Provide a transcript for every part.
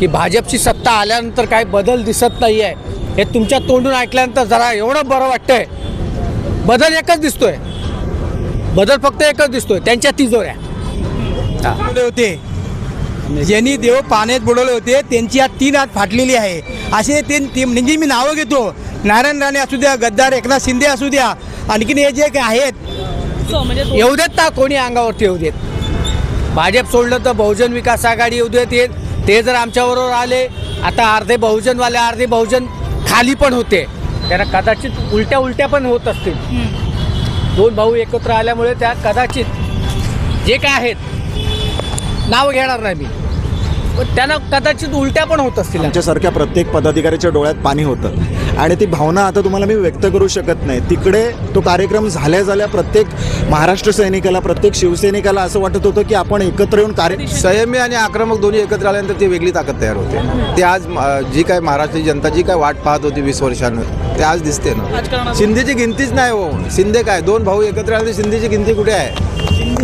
की भाजपची सत्ता आल्यानंतर काही बदल दिसत नाही आहे हे तुमच्या तोंडून ऐकल्यानंतर जरा एवढं बरं वाटतंय. बदल एकच दिसतोय. बदल फक्त एकच दिसतोय. त्यांच्या तिजोऱ्या. होते. ज्यांनी देव पाण्यात बुडवले होते त्यांची आज तीन हात फाटलेली आहे. असे ते म्हणजे मी नावं घेतो. नारायण राणे असू द्या गद्दार एकनाथ शिंदे असू द्या. आणखीन हे जे काही आहेत म्हणजे येऊ देत ना कोणी अंगावरती येऊ देत. भाजप सोडलं तर बहुजन विकास आघाडी येऊ देत ये ते जर आमच्याबरोबर आले आता अर्धे बहुजनवाले अर्धे बहुजन खाली पण होते. त्यांना कदाचित उलट्या उलट्या पण होत असतील. दोन भाऊ एकत्र आल्यामुळे त्या कदाचित जे काय आहेत नाव घेणार नाही मी. त्यांना कदाचित उलट्या पण होत असतील. आमच्यासारख्या प्रत्येक पदाधिकाऱ्याच्या डोळ्यात पाणी होतं. आणि ती भावना आता तुम्हाला मी व्यक्त करू शकत नाही. तिकडे तो कार्यक्रम झाल्या झाल्या प्रत्येक महाराष्ट्र सैनिकाला प्रत्येक शिवसैनिकाला असं वाटत होतं की आपण एकत्र येऊन कार्य संयमी आणि आक्रमक दोन्ही एकत्र आल्यानंतर ती वेगळी ताकद तयार होते. ते आज जी काय महाराष्ट्राची जनता जी काय वाट पाहत होती वीस वर्षानं ते आज दिसते ना. शिंदेची गिनतीच नाही हो. शिंदे काय? दोन भाऊ एकत्र आले तर शिंदेची गिनती कुठे आहे?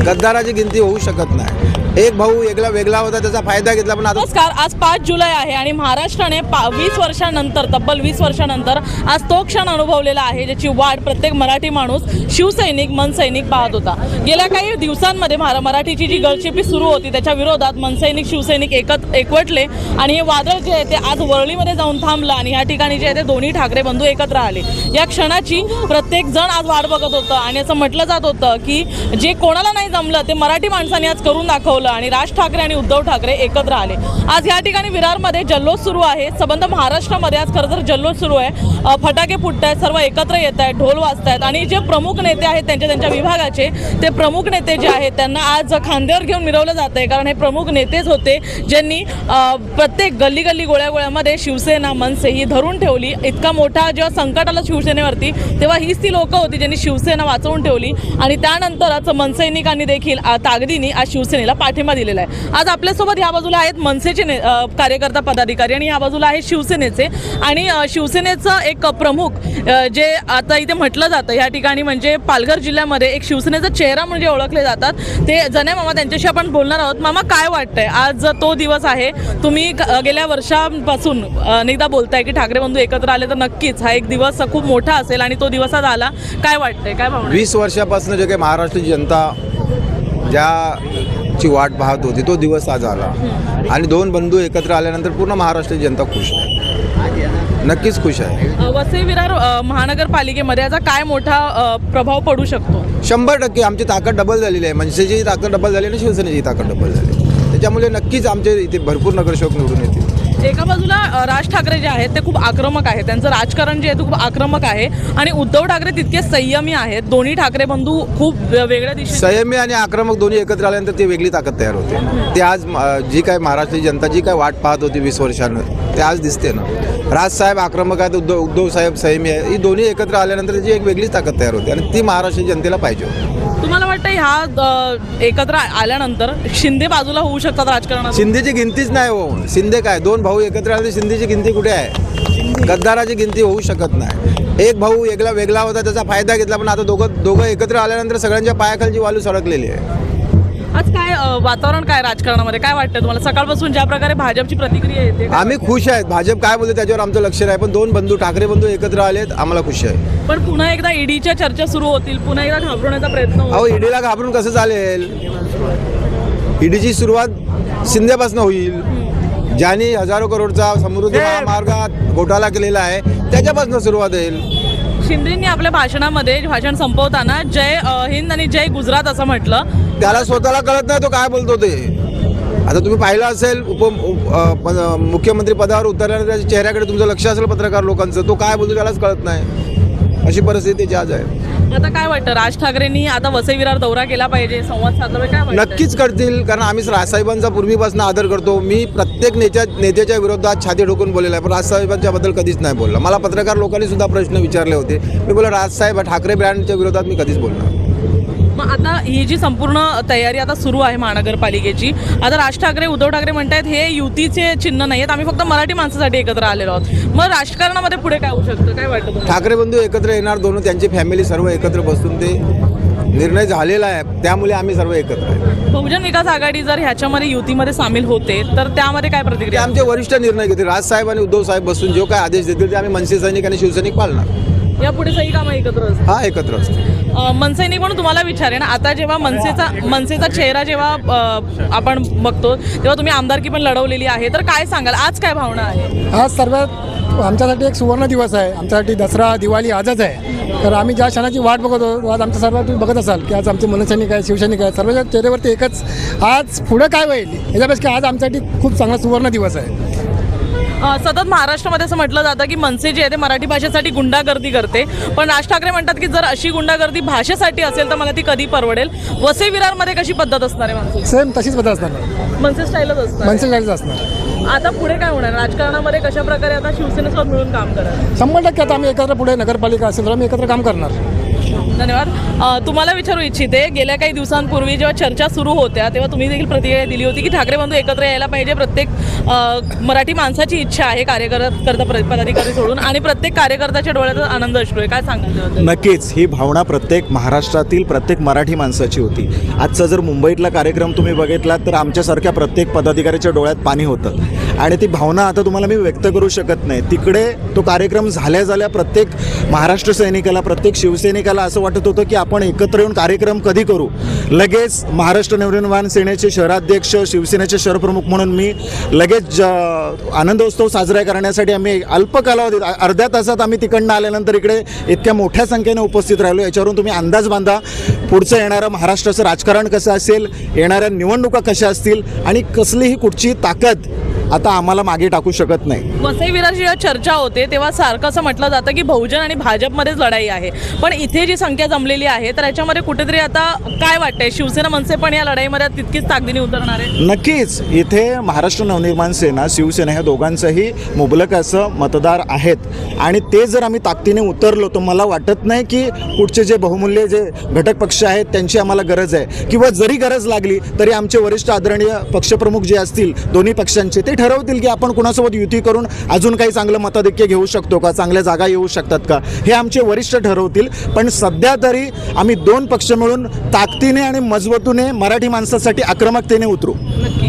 गद्दाराची गिनती होऊ शकत नाही. एक भाऊ एकला वेगळा होता त्याचा फायदा घेतला पण आता नमस्कार आज पाच जुलै आहे आणि महाराष्ट्राने पा वीस वर्षानंतर तब्बल वीस वर्षानंतर आज तो क्षण अनुभवलेला आहे ज्याची वाट प्रत्येक मराठी माणूस शिवसैनिक मनसैनिक पाहत होता. गेल्या काही दिवसांमध्ये महा मराठीची जी गळचेपी सुरू होती त्याच्या विरोधात मनसैनिक शिवसैनिक एकत एकवटले आणि हे वादळ जे आहे ते आज वरळीमध्ये जाऊन थांबलं आणि या ठिकाणी जे आहे ते दोन्ही ठाकरे बंधू एकत्र आले. या क्षणाची प्रत्येक जण आज वाट बघत होतं आणि असं म्हटलं जात होतं की जे कोणाला नाही जमलं ते मराठी माणसांनी आज करून दाखवलं आणि राज ठाकरे आणि उद्धव ठाकरे एकत्र आले. आज या ठिकाणी विरारमध्ये जल्लोष सुरू आहे. संबंध महाराष्ट्रामध्ये आज खरं तर जल्लोष सुरू आहे. फटाके फुटत आहेत सर्व एकत्र येत आहेत ढोल वाजत आहेत आणि जे प्रमुख नेते आहेत त्यांच्या त्यांच्या विभागाचे ते प्रमुख नेते जे आहेत त्यांना आज खांद्यावर घेऊन मिरवलं जात आहे कारण हे प्रमुख नेतेच होते ज्यांनी प्रत्येक गल्ली गल्ली गोळ्या गोळ्यामध्ये शिवसेना मनसे ही धरून ठेवली. इतका मोठा जेव्हा संकट आलं शिवसेनेवरती तेव्हा हीच ती लोक होती ज्यांनी शिवसेना वाचवून ठेवली आणि त्यानंतरच मनसैनिकांनी देखील आ, आज शिवसेनेला पाठिंबा दिलेला आहे. आज आपल्यासोबत ह्या बाजूला आहेत मनसेचे ने- कार्यकर्ता पदाधिकारी आणि ह्या बाजूला आहे शिवसेनेचे. आणि शिवसेनेचं एक प्रमुख जे आता इथे म्हटलं जातं ह्या ठिकाणी म्हणजे पालघर जिल्ह्यामध्ये एक शिवसेनेचा चेहरा म्हणजे ओळखले जातात. ते जने मामा त्यांच्याशी आपण बोलणार आहोत. मामा काय वाटतंय? आज तो दिवस आहे. तुम्ही गेल्या वर्षापासून अनेकदा बोलताय की ठाकरे बंधू एकत्र आले तर नक्कीच हा एक दिवस खूप मोठा असेल आणि तो दिवस आज आला. काय वाटतंय? काय भावना? वीस वर्षापासून जे काही महाराष्ट्राची जनता ज्याची वाट पाहत होती तो दिवस आज आला. आणि दोन बंधू एकत्र आल्यानंतर पूर्ण महाराष्ट्राची जनता खुश आहे. नक्कीच खुश आहे. अ, वसई विरार अ, महानगरपालिकेमध्ये याचा काय मोठा अ, प्रभाव पडू शकतो? शंभर टक्के आमची ताकद डबल झालेली आहे. मनसेची ताकद डबल झाली आणि शिवसेनेची ताकद डबल झाली त्याच्यामुळे नक्कीच आमचे इथे भरपूर नगरसेवक निवडून येतील. एका बाजूला राज ठाकरे जे आहेत ते खूप आक्रमक आहेत. त्यांचं राजकारण जे आहे ते खूप आक्रमक आहे. आणि उद्धव ठाकरे तितके संयमी आहेत. दोन्ही ठाकरे बंधू खूप वेगळ्या दिशेने संयमी आणि आक्रमक दोन्ही एकत्र आल्यानंतर ती वेगळी ताकद तयार होते. ते आज जी काय महाराष्ट्राची जनता जी काय वाट पाहत होती वीस वर्षानं ते आज दिसते ना. राजसाहेब आक्रमक आहेत उद्धव उद्धव साहेब संयमी आहे ही दोन्ही एकत्र आल्यानंतर त्याची एक वेगळीच ताकद तयार होते आणि ती महाराष्ट्राच्या जनतेला पाहिजे तुम्हाला वाटतं ह्या एकत्र आल्यानंतर शिंदे बाजूला होऊ शकतात राजकारणात? शिंदेची गिनतीच नाही हो. शिंदे काय दोन भाऊ एकत्र आले तर शिंदेची गिनती कुठे आहे? गद्दाराची गिनती होऊ शकत नाही. एक भाऊ वेगळा वेगळा होता त्याचा फायदा घेतला पण आता दोघं दोघं एकत्र आल्यानंतर सगळ्यांच्या पायाखालची वालू सडकलेली आहे. आज काय वातावरण काय राजकारणामध्ये? काय वाटतं तुम्हाला? सकाळपासून ज्या प्रकारे भाजपची प्रतिक्रिया येते आम्ही खुश आहेत. भाजप काय बोलते त्याच्यावर आमचं लक्ष नाही पण दोन बंधू ठाकरे बंधू एकत्र आलेत आम्हाला खुशी आहे. पण पुन्हा एकदा ईडीच्या चर्चा सुरू होतील पुन्हा एकदा घाबरवण्याचा प्रयत्न होईल. अहो ईडीला घाबरून कसं चालेल? ईडीची सुरुवात शिंदेपासून होईल. ज्यांनी हजारो करोडचा समृद्धी महामार्गात घोटाळा केलेला आहे त्याच्यापासून सुरुवात होईल. शिंदेंनी आपल्या भाषणामध्ये भाषण संपवताना जय हिंद आणि जय गुजरात असं म्हटलं. त्याला स्वतःला कळत नाही तो काय बोलतो ते. आता तुम्ही पाहिलं असेल उप मुख्यमंत्री पदावर उतरल्यानंतर त्याच्या चेहऱ्याकडे तुमचं लक्ष असेल पत्रकार लोकांचं तो काय बोलतो त्यालाच कळत नाही. अशी परिस्थिती आज आहे. आता काय वाटतं? राज ठाकरेंनी आता वसई विरार दौरा केला पाहिजे संवाद साधला पाहिजे काय वाटतं नक्कीच करतील कारण आम्ही राजसाहेबांचा पूर्वीपासून आदर करतो. मी प्रत्येक नेत्या नेत्याच्या विरोधात छाती ठोकून बोललेला आहे पण राजसाहेबांच्या बद्दल कधीच नाही बोलला. मला पत्रकार लोकांनी सुद्धा प्रश्न विचारले होते. मी बोला राजसाहेब ठाकरे ब्रँडच्या विरोधात मी कधीच बोलणार मग आता ही जी संपूर्ण तयारी आता सुरू आहे महानगरपालिकेची आता राज ठाकरे उद्धव ठाकरे म्हणतायत हे युतीचे चिन्ह नाही आहेत आम्ही फक्त मराठी माणसासाठी एकत्र आलेलो आहोत. मग राजकारणामध्ये पुढे काय होऊ शकतं? काय वाटतं? ठाकरे बंधू एकत्र येणार दोन त्यांची फॅमिली सर्व एकत्र बसून ते निर्णय झालेला आहे त्यामुळे आम्ही सर्व एकत्र आहे. बहुजन विकास आघाडी जर ह्याच्यामध्ये युतीमध्ये सामील होते तर त्यामध्ये काय प्रतिक्रिया? आमचे वरिष्ठ निर्णय घेतील. राजसाहेब आणि उद्धव साहेब बसून जो काय आदेश देतील ते आम्ही मनसे सैनिक आणि शिवसैनिक पाळणार. यापुढे सही कामं एकत्र हा एकत्र असतो अ, मनसैनिक म्हणून तुम्हाला विचारेन आता जेव्हा मनसेचा मनसेचा चेहरा जेव्हा अ, आपण बघतो तेव्हा तुम्ही आमदारकी पण लढवलेली आहे. तर काय सांगाल? आज काय भावना आहे? आज सर्वात आमच्यासाठी एक सुवर्ण दिवस आहे. आमच्यासाठी दसरा दिवाळी आजच आहे. तर आम्ही ज्या क्षणाची वाट बघत होतो आज आमच्या सर्वात तुम्ही बघत असाल की आज आमचे मनसैनिक आहे शिवसैनिक आहे सर्वांच्या चेहऱ्यावरती एकच आज पुढं काय होईल? याच्यापेक्षा आज आमच्यासाठी खूप चांगला सुवर्ण दिवस आहे. सतत महाराष्ट्रामध्ये असं म्हटलं जातं की मनसे जे आहे ते मराठी भाषेसाठी गुंडागर्दी करते. पण राज ठाकरे म्हणतात की जर अशी गुंडागर्दी भाषेसाठी असेल तर मला ती कधी परवडेल? वसई विरारमध्ये कशी पद्धत असणार आहे मनसे सेम तशीच पद्धत असणार. मनसे स्टाईलच असणार. मनसे जायचं असणार. आता पुढे काय होणार? राजकारणामध्ये कशा प्रकारे आता शिवसेनेसोबत मिळून काम करा शंभर टक्के आता आम्ही एकत्र पुढे नगरपालिका असेल तर आम्ही एकत्र काम करणार. धन्यवाद. तुम्हाला विचारू इच्छिते गेल्या काही दिवसांपूर्वी जेव्हा चर्चा सुरू होत्या तेव्हा तुम्ही देखील प्रतिक्रिया दिली होती की ठाकरे बंधू एकत्र यायला पाहिजे प्रत्येक मराठी माणसाची इच्छा आहे कार्यकर्ता प्र- पदाधिकारी सोडून आणि प्रत्येक कार्यकर्त्याच्या डोळ्यात आनंद असतो. काय सांगायचं नक्कीच. ही भावना प्रत्येक महाराष्ट्रातील प्रत्येक मराठी माणसाची होती. आजचा जर मुंबईतला कार्यक्रम तुम्ही बघितलात तर आमच्यासारख्या प्रत्येक पदाधिकाऱ्याच्या डोळ्यात पाणी होतं. आणि ती भावना आता तुम्हाला मी व्यक्त करू शकत नाही. तिकडे तो कार्यक्रम झाल्या झाल्या प्रत्येक महाराष्ट्र सैनिकाला प्रत्येक शिवसैनिकाला असं वाटत होतं की आपण एकत्र येऊन कार्यक्रम कधी करू? लगेच महाराष्ट्र नवनिर्माण सेनेचे शहराध्यक्ष शिवसेनेचे शहरप्रमुख म्हणून मी लगेच ज- आनंदोत्सव साजरा करण्यासाठी आम्ही अल्प कालावधीत अर्ध्या तासात आम्ही तिकडनं आल्यानंतर इकडे इतक्या मोठ्या संख्येने उपस्थित राहिलो. याच्यावरून तुम्ही अंदाज बांधा पुढचं येणारं महाराष्ट्राचं राजकारण कसं असेल येणाऱ्या निवडणुका कशा असतील आणि कसलीही कुठची ताकद आता आम्हाला मागे टाकू शकत नाही. वसई विरार जेव्हा चर्चा होते तेव्हा सारखं असं म्हटलं जातं की बहुजन आणि भाजपमध्येच लढाई आहे. पण इथे जी संख्या जमलेली आहे तर याच्यामध्ये कुठेतरी आता काय वाटतंय? शिवसेना मनसे पण या लढाईमध्ये तितकीच ताकदीने उतरणार आहे? नक्कीच. इथे महाराष्ट्र नवनिर्माण सेना शिवसेना ह्या दोघांचंही मुबलक असं मतदार आहेत. आणि ते जर आम्ही ताकदीने उतरलो तर मला वाटत नाही की पुढचे जे बहुमूल्य जे घटक पक्ष आहेत त्यांची आम्हाला गरज आहे. किंवा जरी गरज लागली तरी आमचे वरिष्ठ आदरणीय पक्षप्रमुख जे असतील दोन्ही पक्षांचे ते ठरवतील की आपण कुणासोबत युती करून अजून काही चांगलं मताधिक्य घेऊ शकतो का? चांगल्या जागा येऊ शकतात का? हे आमचे वरिष्ठ ठरवतील. पण सध्या तरी आम्ही दोन पक्ष मिळून ताकदीने आणि मजबूतीने मराठी माणसासाठी आक्रमकतेने उतरू. नक्की.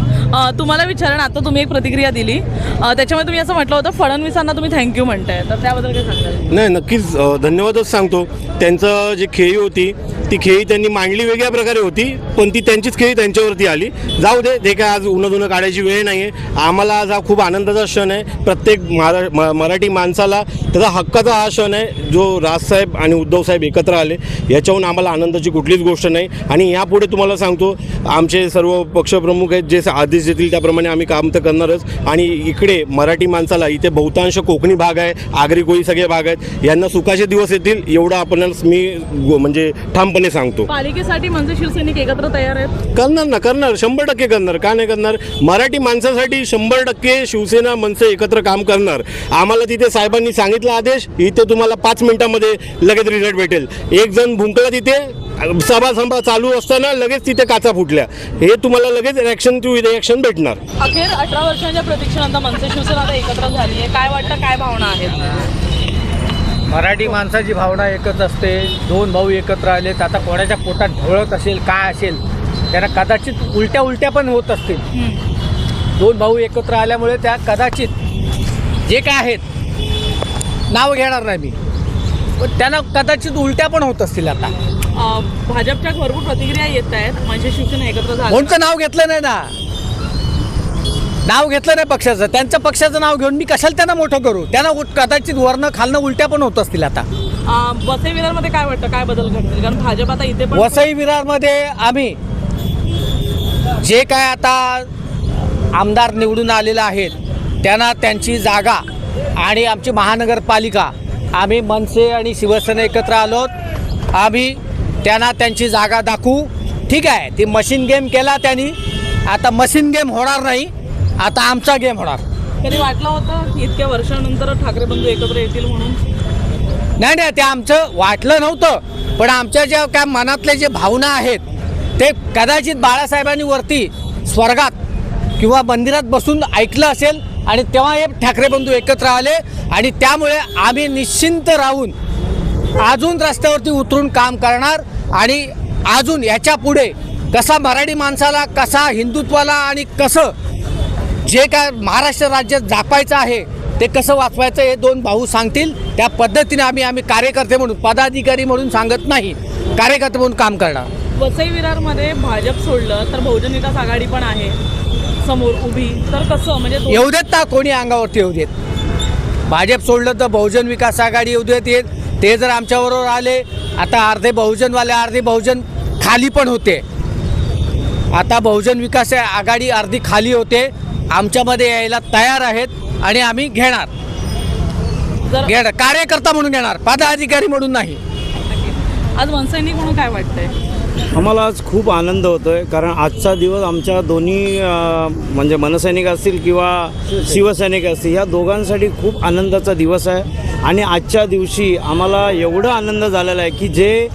तुम्हाला विचारण आता तुम्ही एक प्रतिक्रिया दिली. त्याच्यामध्ये तुम्ही असं म्हटलं होतं फडणवीसांना तुम्ही थँक्यू म्हणताय. तर त्याबद्दल काय सांगाल नाही नक्कीच धन्यवादच सांगतो. त्यांचं जी खेळी होती ती खेळी त्यांनी मांडली वेगळ्या प्रकारे होती पण ती त्यांचीच खेळी त्यांच्यावरती आली. जाऊ दे ते काय आज उन्हा धुणं काढायची वेळ नाही आहे आम्हाला आज हा खूप आनंदाचा क्षण आहे. प्रत्येक महारा म- मराठी माणसाला त्याचा हक्काचा हा क्षण आहे जो राजसाहेब आणि उद्धवसाहेब एकत्र आले. याच्याहून आम्हाला आनंदाची कुठलीच गोष्ट नाही. आणि यापुढे तुम्हाला सांगतो आमचे सर्व पक्षप्रमुख आहेत जे आदेश देतील त्याप्रमाणे आम्ही काम तर करणारच. आणि इकडे मराठी माणसाला इथे बहुतांश कोकणी भाग आहे आगरी कोळी सगळे भाग आहेत. यांना सुखाचे दिवस येतील एवढं आपणास मी म्हणजे ठामपणे सांगतो. पालिकेसाठी म्हणजे शिवसैनिक एकत्र तयार आहेत? करणार ना करणार. शंभर टक्के करणार. का नाही करणार? मराठी माणसासाठी शंभर टक्के शिवसेना मनसे एकत्र काम करणार. आम्हाला तिथे साहेबांनी सांगितलं आदेश इथे तुम्हाला पाच मिनिटामध्ये लगेच रिझल्ट भेटेल. एक जण भुंकला तिथे सभा संभा चालू असताना लगेच तिथे काचा फुटल्या. हे तुम्हाला लगेच रिॲक्शन टू रिॲक्शन भेटणार. अखेर अठरा वर्षांच्या प्रतीक्षेनंतर मनसे शिवसेना आता एकत्र झाली आहे. काय वाटतं काय भावना आहेत? मराठी माणसाची भावना एकच असते. दोन भाऊ एकत्र आलेत आता कोणाच्या पोटात ढोळत असेल काय असेल त्यांना कदाचित उलट्या उलट्या पण होत असतील. दोन भाऊ एकत्र आल्यामुळे त्या कदाचित जे काय आहेत नाव घेणार नाही मी. पण त्यांना कदाचित उलट्या पण होत असतील आता. भाजपच्या भरपूर प्रतिक्रिया येत आहेत. म्हणजे शिवसेना एकत्र झाली. कोणतं नाव घेतलं नाही ना? नाव घेतलं नाही पक्षाचं. त्यांचं पक्षाचं नाव घेऊन मी कशाला त्यांना मोठं करू? त्यांना कदाचित वरनं खालनं उलट्या पण होत असतील आता. अ, वसई विरारमध्ये काय वाटतं? काय बदल घडतील? कारण भाजप आता इथे पण वसई विरारमध्ये आम्ही जे काय आता आमदार निवडून आलेले आहेत त्यांना त्यांची जागा आणि आमची महानगरपालिका. आम्ही मनसे आणि शिवसेना एकत्र आलोत. आम्ही त्यांना त्यांची जागा दाखवू. ठीक आहे ती मशीन गेम केला त्यांनी. आता मशीन गेम होणार नाही. आता आमचा गेम होणार. कधी वाटलं होतं की इतक्या वर्षानंतर ठाकरे बंधू एकत्र येतील म्हणून? नाही नाही ते आमचं वाटलं नव्हतं. पण आमच्या ज्या काय मनातले जे भावना आहेत ते कदाचित बाळासाहेबांनी वरती स्वर्गात किंवा मंदिरात बसून ऐकलं असेल आणि तेव्हा हे ठाकरे बंधू एकत्र आले आणि त्यामुळे आम्ही निश्चिंत राहून अजून रस्त्यावरती उतरून काम करणार आणि अजून याच्यापुढे कसा मराठी माणसाला कसा हिंदुत्वाला आणि कसं जे काय महाराष्ट्र राज्यात जापायचं आहे ते कसं वाचवायचं हे दोन भाऊ सांगतील. त्या पद्धतीने आम्ही आम्ही कार्यकर्ते म्हणून पदाधिकारी म्हणून सांगत नाही. कार्यकर्ते म्हणून काम करणार. वसई विरारमध्ये भाजप सोडलं तर बहुजन विकास आघाडी पण आहे. समोर उभी तर कसं? म्हणजे येऊ देत ना कोणी अंगावरती येऊ देत. भाजप सोडलं तर बहुजन विकास आघाडी येऊ देत येत. ते जर आमच्याबरोबर आले आता अर्धे बहुजनवाले अर्धे बहुजन खाली पण होते. आता बहुजन विकास आघाडी अर्धी खाली होते. आमच्यामध्ये यायला तयार आहेत आणि आम्ही घेणार. घेणार. कार्यकर्ता म्हणून घेणार. पदाधिकारी म्हणून नाही. आज मनसैनिक म्हणून काय वाटतंय? आम्हाला आज खूप आनंद होतो आहे कारण आजचा दिवस आमच्या दोन्ही म्हणजे मनसैनिक असतील किंवा शिवसैनिक असतील या दोघांसाठी खूप आनंदाचा दिवस आहे. आणि आजच्या दिवशी आम्हाला एवढं आनंद झालेला आहे की जे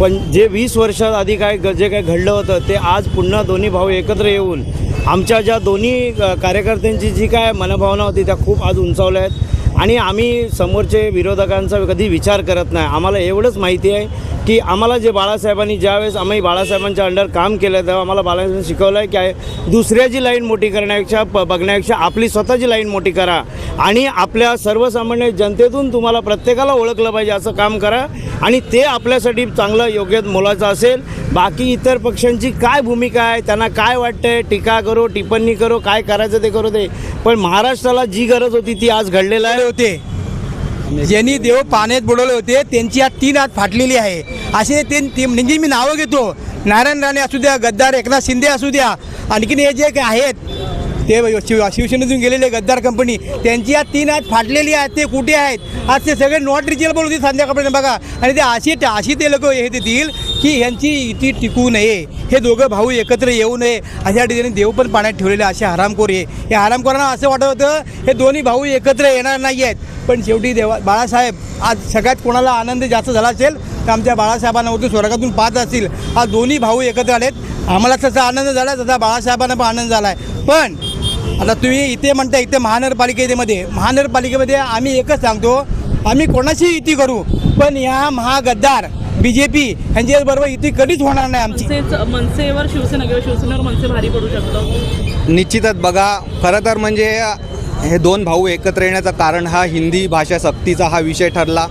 पण जे वीस वर्षात आधी काय जे काय घडलं होतं ते आज पुन्हा दोन्ही भाऊ एकत्र येऊन आमच्या ज्या दोन्ही कार्यकर्त्यांची जी काय मनभावना होती त्या खूप आज उंचावल्या आहेत. आणि आम्ही समोरचे विरोधकांचा कधी विचार करत नाही. आम्हाला एवढंच माहिती आहे की आम्हाला जे बाळासाहेबांनी ज्यावेळेस आम्ही बाळासाहेबांच्या अंडर काम केलं तेव्हा आम्हाला बाळासाहेबांनी शिकवलं आहे की आहे दुसऱ्याची लाईन मोठी करण्यापेक्षा प बघण्यापेक्षा आपली स्वतःची लाईन मोठी करा. आणि आपल्या सर्वसामान्य जनतेतून तुम्हाला प्रत्येकाला ओळखलं पाहिजे असं काम करा. आणि ते आपल्यासाठी चांगलं योग्य मोलाचं असेल. बाकी इतर पक्षांची काय भूमिका आहे त्यांना काय वाटतंय टीका करो टिप्पणी करो काय करायचं ते करू ते. पण महाराष्ट्राला जी गरज होती ती आज घडलेलं आहे. होते. ज्यांनी देव पाण्यात बुडवले होते. त्यांची आज तीन हात फाटलेली आहे. असे ते म्हणजे मी नावं घेतो. नारायण राणे असू द्या गद्दार एकनाथ शिंदे असू द्या. आणखीन हे जे आहेत ते शिव शिवसेनेतून गेलेले गद्दार कंपनी त्यांची आज तीन हात फाटलेली आहेत ते कुठे आहेत? आज ते सगळे नॉट रिचेबल होते संध्याकाळपर्यंत बघा. आणि ते अशी अशी ते लोक हे देतील की ह्यांची इथे टिकू नये. हे दोघं भाऊ एकत्र येऊ नये. अशा ठिकाणी देव पण पाण्यात ठेवलेले असे हरामखोर आहे हरामखोरांना असं वाटत होतं हे दोन्ही भाऊ एकत्र येणार नाही आहेत पण शेवटी देवा बाळासाहेब आज सगळ्यात कोणाला आनंद जास्त झाला असेल तर आमच्या बाळासाहेबांना होते स्वर्गातून पाहत असतील. आज दोन्ही भाऊ एकत्र आलेत. आम्हाला तसा आनंद झाला तसा बाळासाहेबांना पण आनंद झाला आहे पण आता तुम्ही इथे म्हणता इथे महानगरपालिकेमध्ये महानगरपालिकेमध्ये आम्ही एकच सांगतो आम्ही कोणाशी युती करू? पण या महागद्दार बी जे पी यांच्याबरोबर युती कधीच होणार नाही आमची. मनसेवर शिवसेना किंवा शिवसेनेवर मनसे भारी पडू शकतं निश्चितच बघा खरं तर म्हणजे हे दोन भाऊ एकत्र येण्याचं कारण हा हिंदी भाषा सक्तीचा हा विषय ठरला.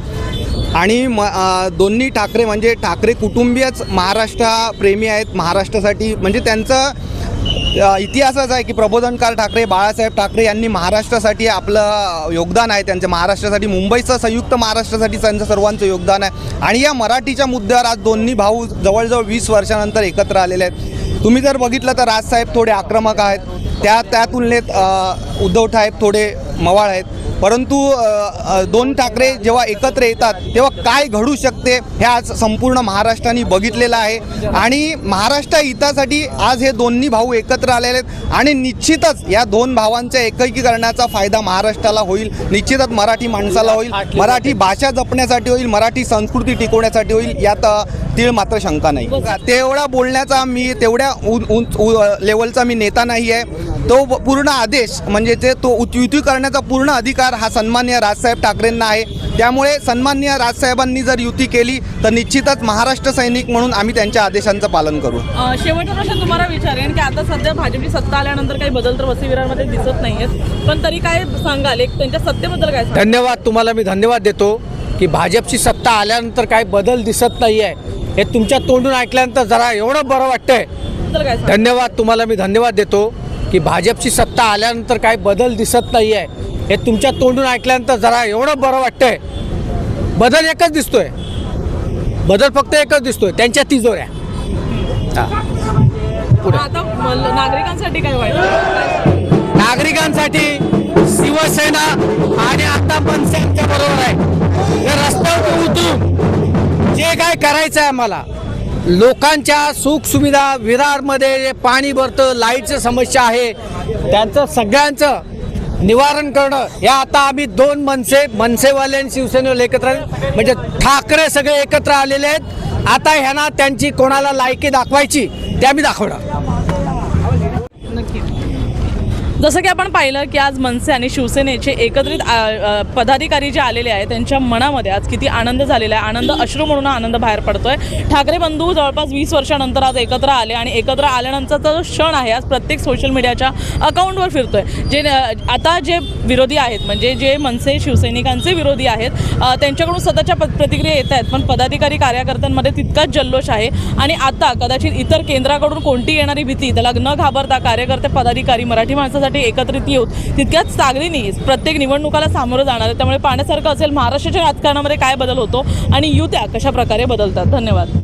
आणि म दोन्ही ठाकरे म्हणजे ठाकरे कुटुंबीयच महाराष्ट्रप्रेमी आहेत. महाराष्ट्रासाठी म्हणजे त्यांचं इतिहासच आहे की प्रबोधनकार ठाकरे बाळासाहेब ठाकरे यांनी महाराष्ट्रासाठी आपलं योगदान आहे त्यांच्या महाराष्ट्रासाठी मुंबईचं संयुक्त महाराष्ट्रासाठी त्यांचं सर्वांचं योगदान आहे. आणि या मराठीच्या मुद्द्यावर आज दोन्ही भाऊ जवळजवळ वीस वर्षानंतर एकत्र आलेले आहेत. तुम्ही जर बघितलं तर राजसाहेब थोडे आक्रमक आहेत. त्या त्या तुलनेत उद्धव साहेब थोडे मवाळ आहेत. परंतु दोन ठाकरे जेव्हा एकत्र येतात तेव्हा काय घडू शकते हे आज संपूर्ण महाराष्ट्राने बघितलेलं आहे. आणि महाराष्ट्र हितासाठी आज हे दोन्ही भाऊ एकत्र आलेले आहेत. आणि निश्चितच या दोन भावांच्या एकत्रीकरणाचा फायदा महाराष्ट्राला होईल. निश्चितच मराठी माणसाला होईल. मराठी भाषा जपण्यासाठी होईल. मराठी संस्कृती टिकवण्यासाठी होईल. यात तीळ मात्र शंका नाही. तेवढा बोलण्याचा मी तेवढ्या लेवलचा मी नेता नाही आहे. तो पूर्ण आदेश म्हणजे ते तो उत- युती करण्याचा पूर्ण अधिकार हा सन्मान्य राजसाहेब ठाकरेंना आहे. त्यामुळे सन्मान्य राजसाहेबांनी जर युती केली तर निश्चितच महाराष्ट्र सैनिक म्हणून आम्ही त्यांच्या आदेशांचं पालन करू. शेवटचा प्रश्न तुम्हाला विचारेन की आता सध्या भाजपची सत्ता आल्यानंतर काही बदल तर वसई विरारमध्ये दिसत नाहीयेत. पण तरी काय सांगाल? एक त्यांच्या सत्तेबद्दल काय सांगाल? धन्यवाद तुम्हाला मी धन्यवाद देतो की भाजपची सत्ता आल्यानंतर काही बदल दिसत नाही आहे हे तुमच्या तोंडून ऐकल्यानंतर जरा एवढं बरं वाटतंय. काय? धन्यवाद तुम्हाला मी धन्यवाद देतो. की भाजपची सत्ता आल्यानंतर काही बदल दिसत नाही आहे हे तुमच्या तोंडून ऐकल्यानंतर जरा एवढं बरं वाटतंय. बदल एकच दिसतोय. बदल फक्त एकच दिसतोय. त्यांच्या तिजोऱ्या. नागरिकांसाठी काय नागरिकांसाठी शिवसेना आणि आता मनसे आमच्या बरोबर आहे. या रस्त्यावर उतरून जे काय करायचं आहे आम्हाला लोकांच्या सुखसुविधा विरारमध्ये जे पाणी भरतं लाईटचं समस्या आहे. त्यांचं सगळ्यांचं निवारण करणं या आता आम्ही दोन मनसे मनसेवाले आणि शिवसेनेवाले एकत्र म्हणजे ठाकरे सगळे एकत्र आलेले आहेत. आता ह्यांना त्यांची कोणाला लायकी दाखवायची ते आम्ही दाखवणार. जसं की आपण पाहिलं की आज मनसे आणि शिवसेनेचे एकत्रित पदाधिकारी जे आलेले आहेत त्यांच्या मनामध्ये आज किती आनंद झालेला आहे. आनंद अश्रू म्हणून आनंद बाहेर पडतोय. ठाकरे बंधू जवळपास वीस वर्षानंतर आज एकत्र आले आणि एकत्र आल्यानंतरचा जो क्षण आहे आज प्रत्येक सोशल मीडियाच्या अकाउंटवर फिरतोय. जे आता जे विरोधी आहेत म्हणजे जे मनसे शिवसैनिकांचे विरोधी आहेत त्यांच्याकडून सततच्या प्रतिक्रिया येत आहेत पण पदाधिकारी कार्यकर्त्यांमध्ये तितकाच जल्लोष आहे. आणि आता कदाचित इतर केंद्राकडून कोणती येणारी भीती त्याला न घाबरता कार्यकर्ते पदाधिकारी मराठी माणसासाठी एकत्रित येऊत तितक्याच सागरीनी प्रत्येक निवडणुकाला सामोरं जाणार आहे. त्यामुळे पाण्यासारखं असेल महाराष्ट्राच्या राजकारणामध्ये काय बदल होतो आणि युत्या कशा प्रकारे बदलतात? धन्यवाद.